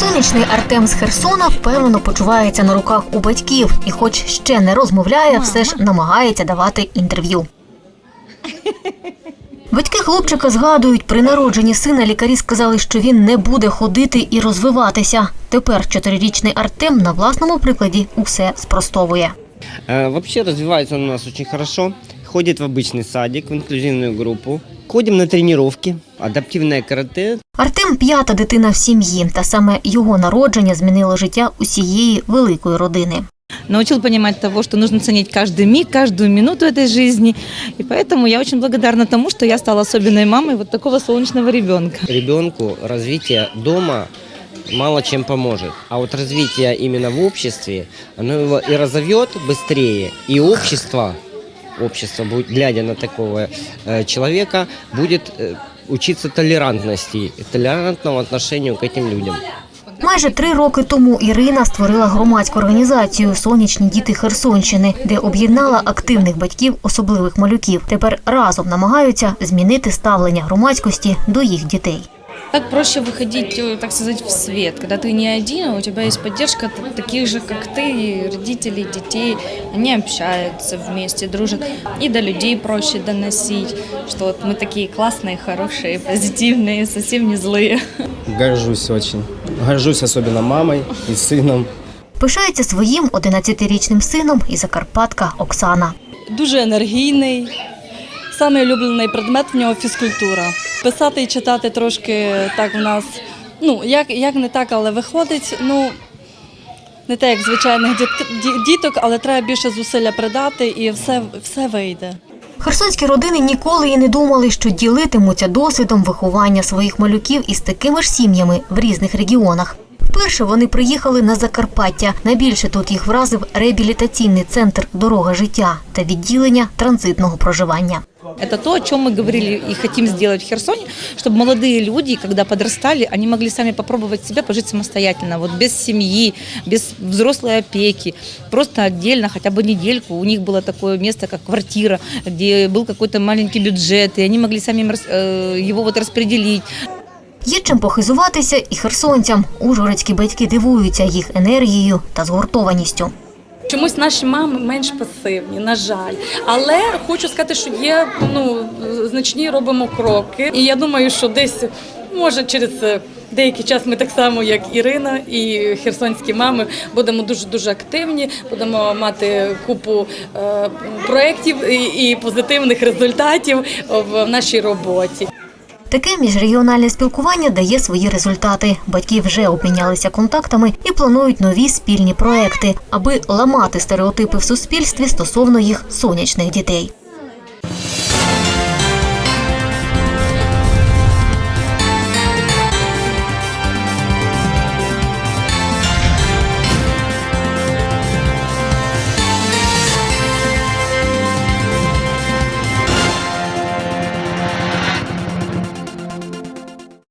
Сонячний Артем з Херсона впевнено почувається на руках у батьків і, хоч ще не розмовляє, все ж намагається давати інтерв'ю. Батьки хлопчика згадують, при народженні сина лікарі сказали, що він не буде ходити і розвиватися. Тепер чотирирічний Артем на власному прикладі усе спростовує. Э, Вообще развивается он у нас очень хорошо Ходит в обычный садик, в инклюзивную группу. Ходим на тренировки, адаптивное карате. Артем п'ята дитина в сім'ї, та саме його народження змінило життя усієї великої родини. научил понимать того, что нужно ценить каждый миг, каждую минуту этой жизни. И поэтому я очень благодарна тому, что я стала особенной мамой вот такого солнечного ребенка. Ребенку развитие дома мало чем поможет. А вот развитие именно в обществе, оно его и разовьет быстрее, и общество, общество будет, глядя на такого э, человека, будет э, учиться толерантности, толерантному отношению к этим людям. Майже три роки тому Ірина створила громадську організацію Сонячні діти Херсонщини, де об'єднала активних батьків особливих малюків. Тепер разом намагаються змінити ставлення громадськості до їх дітей. Так проще выходить, э, так сказать, в свет, когда ты не один, а у тебя есть поддержка т- таких же, как ты, и родителей, детей. Они общаются вместе, дружат. И до людей проще доносить, что вот мы такие классные, хорошие, позитивные, совсем не злые. Горжусь очень. Горжусь особенно мамой и сыном. Пишається своїм 11-річним сином і закарпатка Оксана. дуже енергійний. Самий улюблений предмет в нього фізкультура. Писати і читати трошки так в нас, ну як, як не так, але виходить. Ну не те, як звичайних діт- діток, але треба більше зусилля придати і все, все вийде. Херсонські родини ніколи і не думали, що ділитимуться досвідом виховання своїх малюків із такими ж сім'ями в різних регіонах. Вперше вони приїхали на Закарпаття. Найбільше тут їх вразив реабілітаційний центр Дорога життя та відділення транзитного проживання. Это то, о чем мы говорили и хотим сделать в Херсоне, чтобы молодые люди, когда подрастали, они могли сами попробовать себя пожить самостоятельно, вот без семьи, без взрослой опеки, просто отдельно, хотя бы недельку. У них было такое место, как квартира, где был какой-то маленький бюджет, и они могли сами рас- э, его вот распределить. Є чим похизуватися і херсонцям. Ужгородські батьки дивуються їх енергією та згуртованістю. Чомусь наші мами менш пасивні, на жаль. Але хочу сказати, що є ну значні робимо кроки. І я думаю, що десь може через деякий час ми так само, як Ірина і херсонські мами, будемо дуже дуже активні, будемо мати купу е, проєктів і, і позитивних результатів в нашій роботі. Таке міжрегіональне спілкування дає свої результати. Батьки вже обмінялися контактами і планують нові спільні проекти, аби ламати стереотипи в суспільстві стосовно їх сонячних дітей.